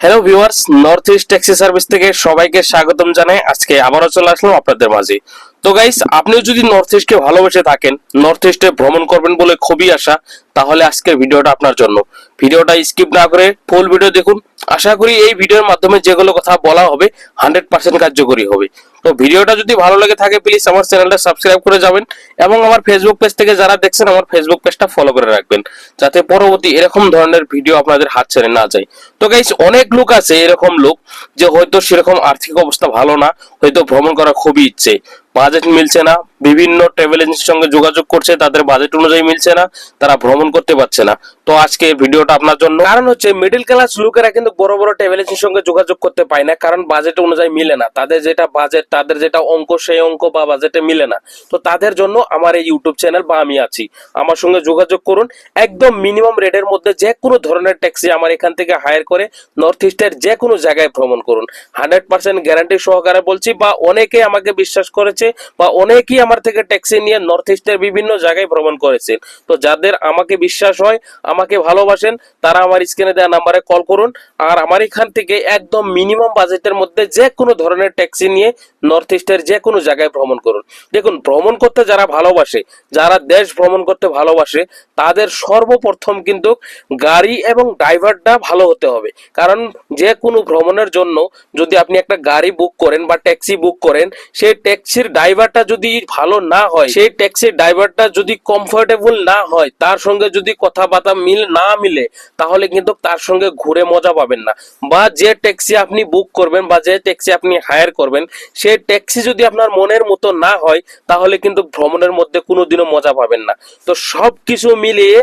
Hello viewers North East taxi service থেকে সবাইকে স্বাগতম জানাই। আজকে আবারও চলে আসলাম আপনাদের মাঝে। তো গাইস আপনিও যদি নর্থ ইস্টকে ভালোবেসে থাকেন নর্থ ইস্টে ভ্রমণ করবেন বলে খুবই আশা, তাহলে আজকের ভিডিওটা আপনার জন্য। ভিডিওটা স্কিপ না করে ফুল ভিডিও দেখুন। আশা করি এই ভিডিওর মাধ্যমে যেগুলো কথা বলা হবে হান্ড্রেড পার্সেন্ট কার্যকরী হবে। তো ভিডিওটা যদি ভালো লাগে থাকে প্লিজ আমার চ্যানেলটা সাবস্ক্রাইব করে যাবেন এবং আমার ফেসবুক পেজ থেকে যারা দেখছেন, আমার ফেসবুক পেজটা ফলো করে রাখবেন, যাতে পরবর্তী এরকম ধরনের ভিডিও আপনাদের হাত ছেড়ে না যায়। তো গাইস অনেক লোক আছে এরকম লোক যে হয়তো সেরকম আর্থিক অবস্থা ভালো না, হয়তো ভ্রমণ করা খুবই ইচ্ছে। বাজেট মিলছে না, বিভিন্ন ট্রাভেল এজেন্সির সঙ্গে যোগাযোগ করছে, তাদের বাজেট অনুযায়ী মিলছে না, তারা ভ্রমণ করতে পারছে না। তো আজকে ভিডিওটা আপনার জন্য। কারণ হচ্ছে মিডিল ক্লাস লোকেরা কিন্তু বড় বড় ট্রাভেল এজেন্সির সঙ্গে যোগাযোগ করতে পায় না, কারণ বাজেট অনুযায়ী মিলে না। তাদের যেটা বাজেট তাদের যেটা অঙ্ক, সেই অঙ্ক বা বাজেটে মিলে না। তো তাদের জন্য আমার এই ইউটিউব চ্যানেল বা আমি আছি। আমার সঙ্গে যোগাযোগ করুন। একদম মিনিমাম রেটের মধ্যে যে কোনো ধরনের ট্যাক্সি আমার এখান থেকে হায়ার করে নর্থ ইস্টের যে কোনো জায়গায় ভ্রমণ করুন। হান্ড্রেড পার্সেন্ট গ্যারান্টি সহকারে বলছি বা অনেকে আমাকে বিশ্বাস করেছে বা অনেকেই আমার থেকে ট্যাক্সি নিয়ে নর্থ ইস্টের বিভিন্ন জায়গায় ভ্রমণ করেছেন। তো যাদের আমাকে বিশ্বাস হয়, আমাকে ভালোবাসেন, তারা আমার স্ক্রিনে দেওয়া নাম্বারে কল করুন। আর আমার এখান থেকে একদম মিনিমাম বাজেটের মধ্যে যে কোনো ধরনের ট্যাক্সি নিয়ে নর্থ ইস্টের যে কোনো জায়গায় ভ্রমণ করুন। দেখুন, ভ্রমণ করতে যারা ভালোবাসে, যারা দেশ ভ্রমণ করতে ভালোবাসে, তাদের সর্বপ্রথম কিন্তু গাড়ি এবং ড্রাইভারটা ভালো হতে হবে। কারণ যে কোনো ভ্রমণের জন্য যদি আপনি একটা গাড়ি বুক করেন বা ট্যাক্সি বুক করেন, সেই ট্যাক্সির ড্রাইভারটা যদি ভালো না হয়, সেই ট্যাক্সির ড্রাইভারটা যদি কমফোর্টেবল না হয়, তার সঙ্গে যদি কথাবার্তা মিল না মিলে, তাহলে কিন্তু তার সঙ্গে ঘুরে মজা পাবেন না। বা যে ট্যাক্সি আপনি বুক করবেন বা যে ট্যাক্সি আপনি হায়ার করবেন, সেই ট্যাক্সি যদি আপনার মনের মতো না হয়, তাহলে কিন্তু ভ্রমণের মধ্যে কোনোদিনও মজা পাবেন না। তো সব কিছু মিলিয়ে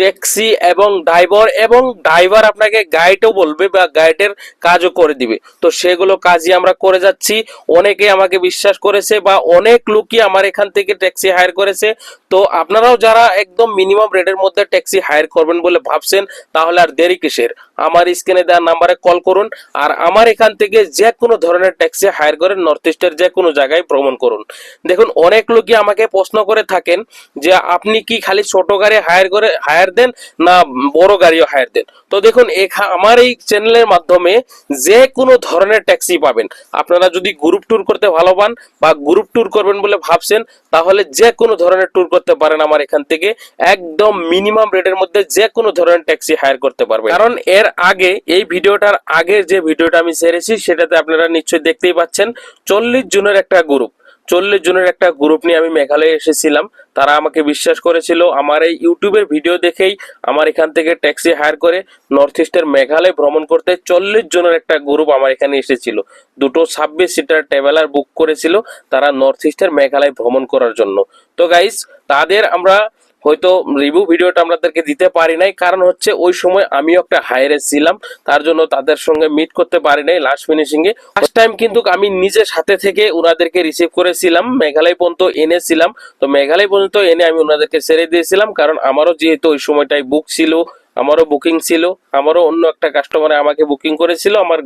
ট্যাক্সি এবং ড্রাইভার এবং ড্রাইভার আপনাকে গাইডও বলবে বা গাইডের কাজও করে দিবে। তো সেগুলো কাজই আমরা করে যাচ্ছি। অনেকে আমাকে বিশ্বাস করেছে বা অনেক লোকই আমার এখান থেকে ট্যাক্সি হায়ার করেছে। তো আপনারাও যারা একদম মিনিমাম রেটের মধ্যে ট্যাক্সি হায়ার করবেন বলে ভাবছেন, তাহলে আর দেরি কিসের? আমার স্ক্রিনে দেওয়া নাম্বারে কল করুন আর আমার এখান থেকে যে কোনো ধরনের ট্যাক্সি হায়ার করে নর্থ ইস্টের যে কোনো জায়গায় ভ্রমণ করুন। দেখুন, অনেক লোকই আমাকে প্রশ্ন করে থাকেন যে আপনি কি খালি ছোট গাড়ি হায়ার করে হায়ার দেন না বড় গাড়িও হায়ার দেন? তো দেখুন, এখা- আমার এই চ্যানেলের মাধ্যমে যে কোনো ধরনের ট্যাক্সি পাবেন। আপনারা যদি গ্রুপ ট্যুর করতে ভালো পান বা গ্রুপ ট্যুর করবেন বলে ভাবছেন, তাহলে যে কোনো ধরনের ট্যুর করতে পারেন আমার এখান থেকে। একদম মিনিমাম রেটের মধ্যে যে কোনো ধরনের ট্যাক্সি হায়ার করতে পারবেন। কারণ এর আগে, এই ভিডিওটার আগের যে ভিডিওটা আমি ছেড়েছি সেটাতে আপনারা নিশ্চয়ই দেখতেই পাচ্ছেন, চল্লিশ জনের একটা গ্রুপ চল্লিশ জনের একটা গ্রুপ নিয়ে আমি মেঘালয়ে এসেছিলাম। তারা আমাকে বিশ্বাস করেছিল, আমার এই ইউটিউবের ভিডিও দেখেই আমার এখান থেকে ট্যাক্সি হায়ার করে নর্থ ইস্টের মেঘালয় ভ্রমণ করতে চল্লিশ জনের একটা গ্রুপ আমার এখানে এসেছিল। দুটো ছাব্বিশ সিটার ট্রাভেলার বুক করেছিল তারা নর্থ ইস্টের মেঘালয় ভ্রমণ করার জন্য। তো গাইস তাদের আমরা হয়তো রিভিউ ভিডিওটা আপনাদেরকে দিতে পারি নাই। কারণ হচ্ছে ওই সময় আমিও একটা হায়ারে ছিলাম। তার জন্য তাদের সঙ্গে মিট করতে পারি নাই লাস্ট ফিনিশিং এ। ফার্স্ট টাইম কিন্তু আমি নিজের সাথে থেকে ওনাদেরকে রিসিভ করেছিলাম। মেঘালয় পর্যন্ত এনেছিলাম। তো মেঘালয় পর্যন্ত এনে আমি ওনাদেরকে ছেড়ে দিয়েছিলাম। কারণ আমারও যেহেতু ওই সময়টাই বুক ছিল আমারও বুকিং ছিল, আমারও অন্য একটা কাস্টমারে আমাকে বুকিং করেছিল, আমার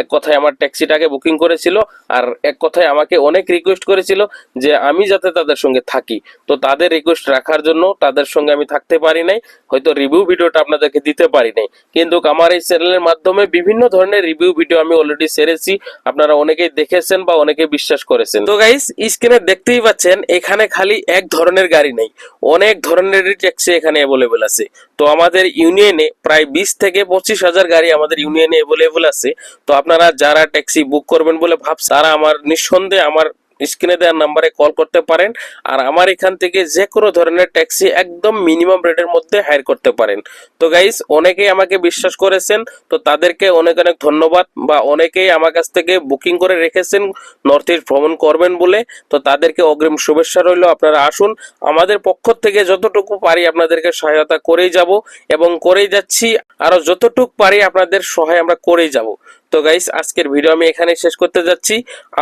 এক কথায় আমার ট্যাক্সিটাকে বুকিং করেছিল আর এক কথায় আমাকে অনেক রিকোয়েস্ট করেছিল যে আমি যাতে তাদের সঙ্গে থাকি। তো তাদের রিকোয়েস্ট রাখার জন্য তাদের সঙ্গে আমি থাকতে পারি নাই, হয়তো রিভিউ ভিডিওটা আপনাদেরকে দিতে পারি নাই। কিন্তু আমার এই চ্যানেলের মাধ্যমে বিভিন্ন ধরনের রিভিউ ভিডিও আমি অলরেডি সেরেছি, আপনারা অনেকেই দেখেছেন বা অনেকে বিশ্বাস করেছেন। তো গাইস স্ক্রিনে দেখতেই পাচ্ছেন, এখানে খালি এক ধরনের গাড়ি নেই, অনেক ধরনেরই ট্যাক্সি এখানে অ্যাভেলেবেল আছে। তো আমাদের ইউনিয়নে প্রায় বিশ থেকে পঁচিশ হাজার গাড়ি আমাদের ইউনিয়নে অ্যাভেলেবল আছে। তো আপনারা যারা ট্যাক্সি বুক করবেন বলে ভাবছে, তারা আমার নিঃসন্দেহে আমার স্ক্রিনে দেওয়ার নাম্বারে কল করতে পারেন আর আমার এখান থেকে যে কোনো ধরনের ট্যাক্সি একদম মিনিমাম রেটের মধ্যে হায়ার করতে পারেন। তো গাইস, অনেকেই আমাকে বিশ্বাস করেছেন, তো তাদেরকে অনেক অনেক ধন্যবাদ বা অনেকেই আমার কাছ থেকে বুকিং করে রেখেছেন, নর্থ ইস্ট ভ্রমণ করবেন বলে। তো তাদেরকে অগ্রিম শুভেচ্ছা রইল, আপনারা আসুন। আমাদের পক্ষ থেকে যতটুকু পারি আপনাদেরকে সহায়তা করেই যাব এবং করেই যাচ্ছি। আরও যতটুকু পারি আপনাদের সহায় আমরা করেই যাব। তো গাইস আজকের ভিডিও আমি এখানে শেষ করতে যাচ্ছি।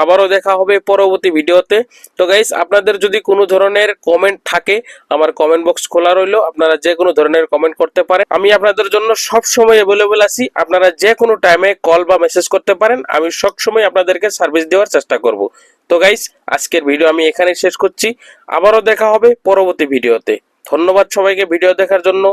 আবারও দেখা হবে পরবর্তী ভিডিওতে তো গাইস আপনাদের যদি কোনো ধরনের কমেন্ট থাকে, আমার কমেন্ট বক্স খোলা রইল। আপনারা যে কোনো ধরনের কমেন্ট করতে পারেন। আমি আপনাদের জন্য সব সময় অ্যাভেলেবল আছি। আপনারা যে কোনো টাইমে কল বা মেসেজ করতে পারেন। আমি সব সময় আপনাদেরকে সার্ভিস দেওয়ার চেষ্টা করব। তো গাইস আজকের ভিডিও আমি এখানে শেষ করছি। আবারও দেখা হবে পরবর্তী ভিডিওতে ধন্যবাদ সবাইকে ভিডিও দেখার জন্য।